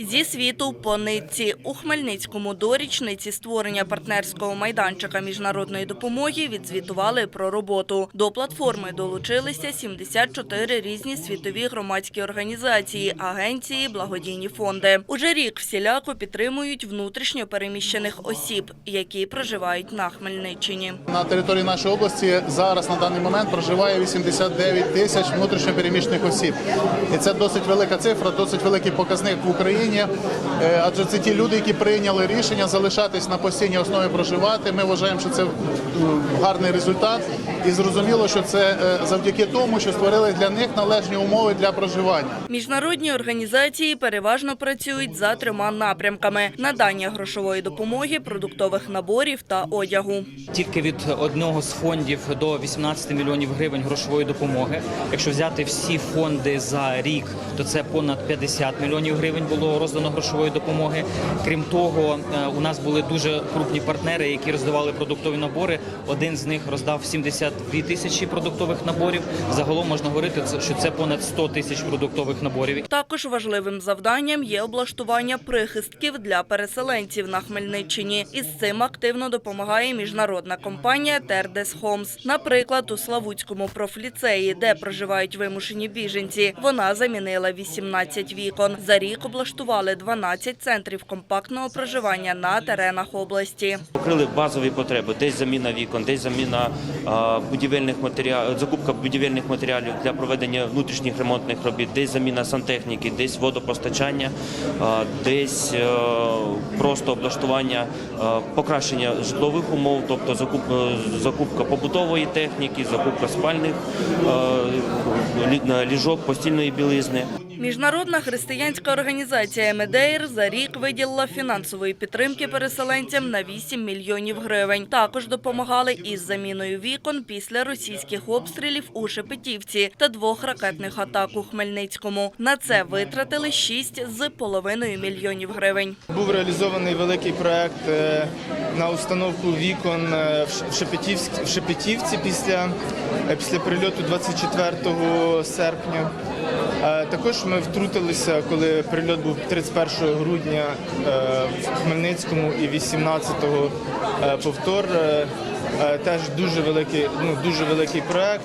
Зі світу по нитці у Хмельницькому до річниці створення партнерського майданчика міжнародної допомоги відзвітували про роботу. До платформи долучилися 74 різні світові громадські організації, агенції, благодійні фонди. Уже рік всіляко підтримують внутрішньо переміщених осіб, які проживають на Хмельниччині. На території нашої області зараз на даний момент проживає 89 тисяч внутрішньопереміщених осіб. І це досить велика цифра, досить великий показник в Україні. Е, Адже це ті люди, які прийняли рішення залишатись на постійній основі проживати. Ми вважаємо, що це гарний результат, і зрозуміло, що це е, завдяки тому, що створили для них належні умови для проживання. Міжнародні організації переважно працюють за трьома напрямками: надання грошової допомоги, продуктових наборів та одягу. Тільки від одного з фондів до 18 мільйонів гривень грошової допомоги. Якщо взяти всі фонди за рік, то це понад 50 мільйонів гривень було роздано грошової допомоги. Крім того, е, у нас були дуже крупні партнери, які роздавали продуктові набори. Один з них роздав 72 тисячі продуктових наборів. Загалом можна говорити, що це понад 100 тисяч продуктових наборів. Також важливим завданням є облаштування прихистків для переселенців на Хмельниччині. Із цим активно допомагає міжнародна компанія Тердес Хомс. Наприклад, у Славутському профліцеї, де проживають вимушені біженці, вона замінила 18 вікон. За рік облаштували 12 центрів компактного проживання на теренах області. Покрили базові потреби, десь заміна вікон, десь заміна будівельних матеріалів, закупка будівельних матеріалів для проведення внутрішніх ремонтних робіт, десь заміна сантехніки, десь водопостачання, десь е, просто облаштування, покращення житлових умов, тобто е, закупка побутової техніки, закупка спальних ліжок, постільної білизни. Міжнародна християнська організація Медейр за рік виділила фінансової підтримки переселенцям на 8 мільйонів гривень. Також допомагали із заміною вікон після російських обстрілів у Шепетівці та двох ракетних атак у Хмельницькому. На це витратили 6 з половиною мільйонів гривень. Був реалізований великий проект е, на установку вікон е, в Шепетівськ-Шепетівці, після, е, після прильоту 24 серпня. Е, Також ми втрутилися, коли прильот був 31 грудня е, в Хмельницькому і 18-го е, повтор. Е, Теж дуже великий, ну дуже великий проект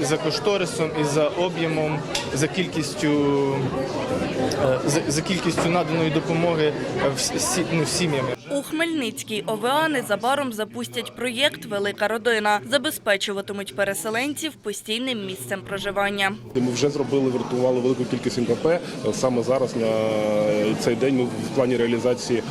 і за кошторисом, і за об'ємом, за кількістю е, за, за кількістю наданої допомоги е, сі- ну, сім'ями. У Хмельницькій ОВА незабаром запустять проєкт Велика родина. Забезпечуватимуть переселенців постійним місцем проживання. Ми вже зробили, врятували велику кількість МКП. Саме зараз на цей день ми в плані реалізації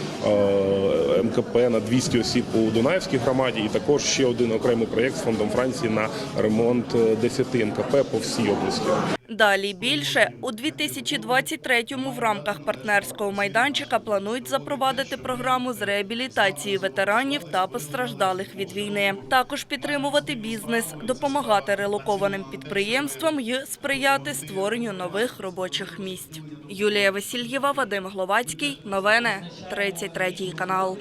МКП на 200 осіб у Дунаївській громаді, і також ще один окремий проєкт з фондом Франції на ремонт 10 МКП по всій області. Далі більше у 2023-му в рамках партнерського майданчика планують запровадити програму з реабілітації ветеранів та постраждалих від війни. Також підтримувати бізнес, допомагати релокованим підприємствам і сприяти створенню нових робочих місць. Юлія Васильєва, Вадим Гловацький. Новини 33 канал.